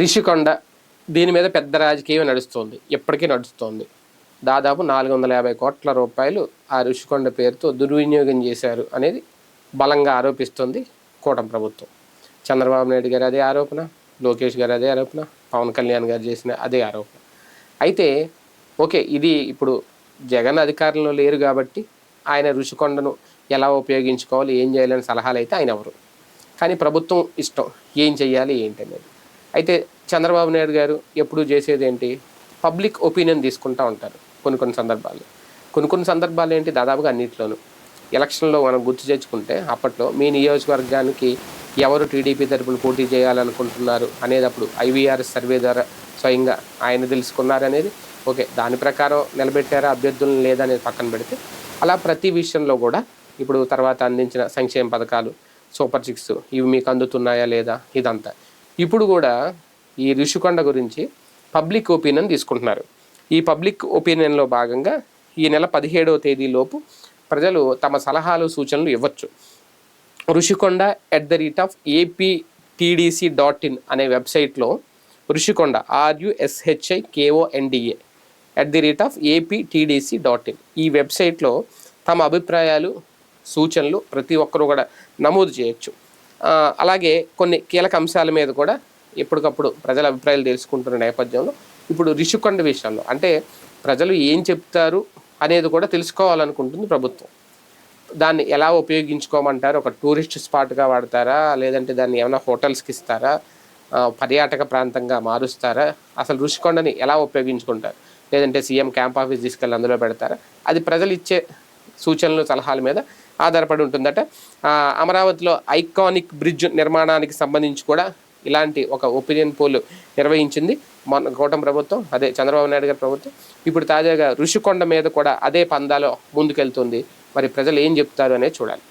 రిషికొండ దీని మీద పెద్ద రాజకీయం నడుస్తుంది. ఎప్పటికీ నడుస్తోంది. దాదాపు నాలుగు వందల యాభై కోట్ల రూపాయలు ఆ ఋషికొండ పేరుతో దుర్వినియోగం చేశారు అనేది బలంగా ఆరోపిస్తుంది కూటమి ప్రభుత్వం. చంద్రబాబు నాయుడు గారు అదే ఆరోపణ లోకేష్ గారు అదే ఆరోపణ పవన్ కళ్యాణ్ గారు చేసిన అదే ఆరోపణ. అయితే ఓకే ఇది ఇప్పుడు జగన్ అధికారంలో లేరు కాబట్టి ఆయన రుషికొండను ఎలా ఉపయోగించుకోవాలి ఏం చేయాలని సలహాలు అయితే ఆయన ఎవరు? కానీ ప్రభుత్వం ఇష్టం. ఏం చెయ్యాలి ఏంటి అనేది. అయితే చంద్రబాబు నాయుడు గారు ఎప్పుడు చేసేది ఏంటి పబ్లిక్ ఒపీనియన్ తీసుకుంటూ ఉంటారు కొన్ని కొన్ని సందర్భాలు కొన్ని కొన్ని సందర్భాలు ఏంటి? దాదాపుగా అన్నింటిలోనూ. ఎలక్షన్లో మనం గుర్తు తెచ్చుకుంటే అప్పట్లో మీ నియోజకవర్గానికి ఎవరు టీడీపీ తరపున పోటీ చేయాలనుకుంటున్నారు అనేటప్పుడు ఐవీఆర్ సర్వే ద్వారా స్వయంగా ఆయన తెలుసుకున్నారు అనేది. ఓకే దాని ప్రకారం నిలబెట్టారా అభ్యర్థులను లేదనేది పక్కన పెడితే. అలా ప్రతి విషయంలో కూడా ఇప్పుడు తర్వాత అందించిన సంక్షేమ పథకాలు సూపర్ సిక్స్ ఇవి మీకు అందుతున్నాయా లేదా? ఇదంతా. ఇప్పుడు కూడా ఈ ఋషికొండ గురించి పబ్లిక్ ఒపీనియన్ తీసుకుంటున్నారు. ఈ పబ్లిక్ ఒపీనియన్లో భాగంగా ఈ నెల పదిహేడవ తేదీలోపు ప్రజలు తమ సలహాలు సూచనలు ఇవ్వచ్చు. Rushikonda at the rate of APTDC dot in అనే వెబ్సైట్లో Rushikonda R U S H I K O N D A at the rate of APTDC dot in ఈ వెబ్సైట్లో తమ అభిప్రాయాలు సూచనలు ప్రతి ఒక్కరూ కూడా నమోదు చేయొచ్చు. అలాగే కొన్ని కీలక అంశాల మీద కూడా ఎప్పటికప్పుడు ప్రజల అభిప్రాయాలు తెలుసుకుంటున్న నేపథ్యంలో ఇప్పుడు రిషికొండ విషయంలో అంటే ప్రజలు ఏం చెప్తారు అనేది కూడా తెలుసుకోవాలనుకుంటుంది ప్రభుత్వం. దాన్ని ఎలా ఉపయోగించుకోమంటారు? ఒక టూరిస్ట్ స్పాట్గా వాడతారా? లేదంటే దాన్ని ఏమైనా హోటల్స్కి ఇస్తారా? పర్యాటక ప్రాంతంగా మారుస్తారా? అసలు రుషికొండని ఎలా ఉపయోగించుకుంటారు? లేదంటే సీఎం క్యాంప్ ఆఫీస్ తీసుకెళ్ళి అందులో పెడతారా? అది ప్రజలు ఇచ్చే సూచనలు సలహాల మీద ఆధారపడి ఉంటుందట. అమరావతిలో ఐకానిక్ బ్రిడ్జ్ నిర్మాణానికి సంబంధించి కూడా ఇలాంటి ఒక ఒపీనియన్ పోల్ నిర్వహించింది. మన కూటమి ప్రభుత్వం అదే చంద్రబాబు నాయుడు గారి ప్రభుత్వం. ఇప్పుడు తాజాగా ఋషికొండ మీద కూడా అదే పందాలో ముందుకెళ్తుంది. మరి ప్రజలు ఏం చెప్తారు అనేది చూడాలి.